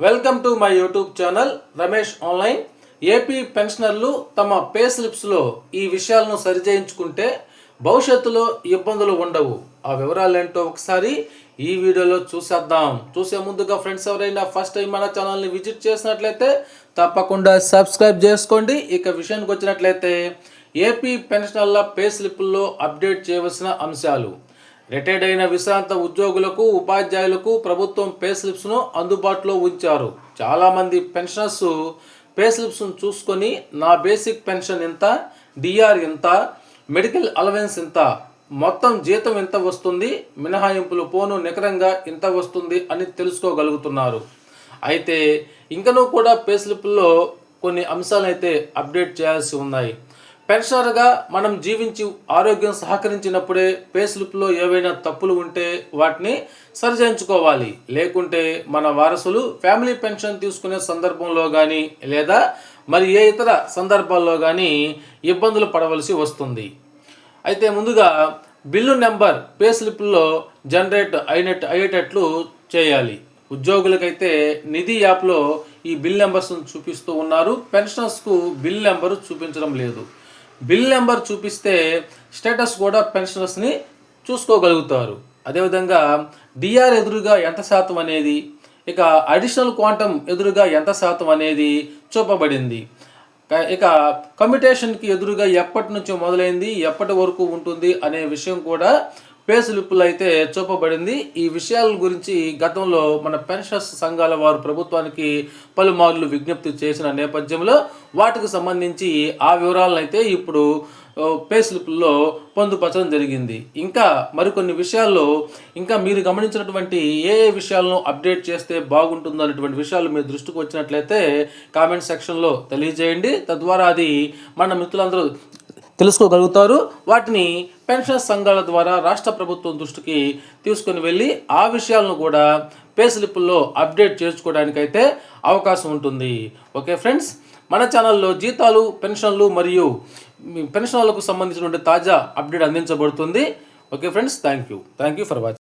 Welcome to my YouTube channel Ramesh online AP పెన్షనర్లు తమ pay స్లిప్స్లో ఈ విషయాలను సరిచేయించుకుంటే భవిష్యత్తులో ఇబ్బందులు ఉండవు. ఆ వివరాలు ఏంటో ఒకసారి ఈ వీడియోలో చూసేద్దాం. చూసే ముందుగా ఫ్రెండ్స్ ఎవరైనా ఫస్ట్ టైం మన ఛానల్ని విజిట్ చేసినట్లయితే తప్పకుండా సబ్స్క్రైబ్ చేసుకోండి. ఇక విషయానికి వచ్చినట్లయితే ఏపీ పెన్షనర్ల పే స్లిప్పుల్లో అప్డేట్ చేయవలసిన అంశాలు. రిటైర్డ్ అయిన విశ్రాంత ఉద్యోగులకు ఉపాధ్యాయులకు ప్రభుత్వం పే స్లిప్స్ను అందుబాటులో ఉంచారు. చాలామంది పెన్షనర్స్ పే స్లిప్స్ను చూసుకొని నా బేసిక్ పెన్షన్ ఎంత డిఆర్ ఎంత మెడికల్ అలవెన్స్ ఎంత మొత్తం జీతం ఎంత వస్తుంది మినహాయింపులు పోను నికరంగా ఎంత వస్తుంది అని తెలుసుకోగలుగుతున్నారు. అయితే ఇంకనూ కూడా పే స్లిప్లో కొన్ని అంశాలైతే అప్డేట్ చేయాల్సి ఉన్నాయి. పెన్షనర్గా మనం జీవించి ఆరోగ్యం సహకరించినప్పుడే పే స్లిప్లో ఏవైనా తప్పులు ఉంటే వాటిని సరిచేయించుకోవాలి. లేకుంటే మన వారసులు ఫ్యామిలీ పెన్షన్ తీసుకునే సందర్భంలో కానీ లేదా మరి ఏ ఇతర సందర్భాల్లో కానీ ఇబ్బందులు పడవలసి వస్తుంది. అయితే ముందుగా బిల్లు నెంబర్ పే స్లిప్లో జనరేట్ అయినట్టు అయ్యేటట్లు చేయాలి. ఉద్యోగులకైతే నిధి యాప్లో ఈ బిల్ నెంబర్స్ను చూపిస్తూ ఉన్నారు. పెన్షనర్స్కు బిల్ నెంబరు చూపించడం లేదు. బిల్ నెంబర్ చూపిస్తే స్టేటస్ కూడా పెన్షనర్స్ని చూసుకోగలుగుతారు. అదేవిధంగా డిఆర్ ఎదురుగా ఎంత శాతం అనేది ఇక అడిషనల్ క్వాంటమ్ ఎదురుగా ఎంత శాతం అనేది చూపబడింది. ఇక కమ్యూటేషన్కి ఎదురుగా ఎప్పటి నుంచి మొదలైంది ఎప్పటి వరకు ఉంటుంది అనే విషయం కూడా పే స్లిప్పులు అయితే చూపబడింది. ఈ విషయాల గురించి గతంలో మన పెన్షన్స్ సంఘాల వారు ప్రభుత్వానికి పలుమార్లు విజ్ఞప్తి చేసిన నేపథ్యంలో వాటికి సంబంధించి ఆ వివరాలను అయితే ఇప్పుడు ఓ, పే పొందుపరచడం జరిగింది. ఇంకా మరికొన్ని విషయాల్లో ఇంకా మీరు గమనించినటువంటి ఏ ఏ విషయాలను అప్డేట్ చేస్తే బాగుంటుందో అనేటువంటి విషయాలు మీ దృష్టికి వచ్చినట్లయితే కామెంట్ సెక్షన్లో తెలియజేయండి. తద్వారా అది మన మిత్రులందరూ తెలుసుకోగలుగుతారు. వాటిని పెన్షన్ సంఘాల ద్వారా రాష్ట్ర ప్రభుత్వం దృష్టికి తీసుకొని వెళ్ళి ఆ విషయాలను కూడా పే స్లిప్పుల్లో అప్డేట్ చేసుకోవడానికైతే అవకాశం ఉంటుంది. ఓకే ఫ్రెండ్స్ మన ఛానల్లో జీతాలు పెన్షన్లు మరియు పెన్షన్లకు సంబంధించినటువంటి తాజా అప్డేట్ అందించబడుతుంది. Okay friends thank you. Thank you for watching.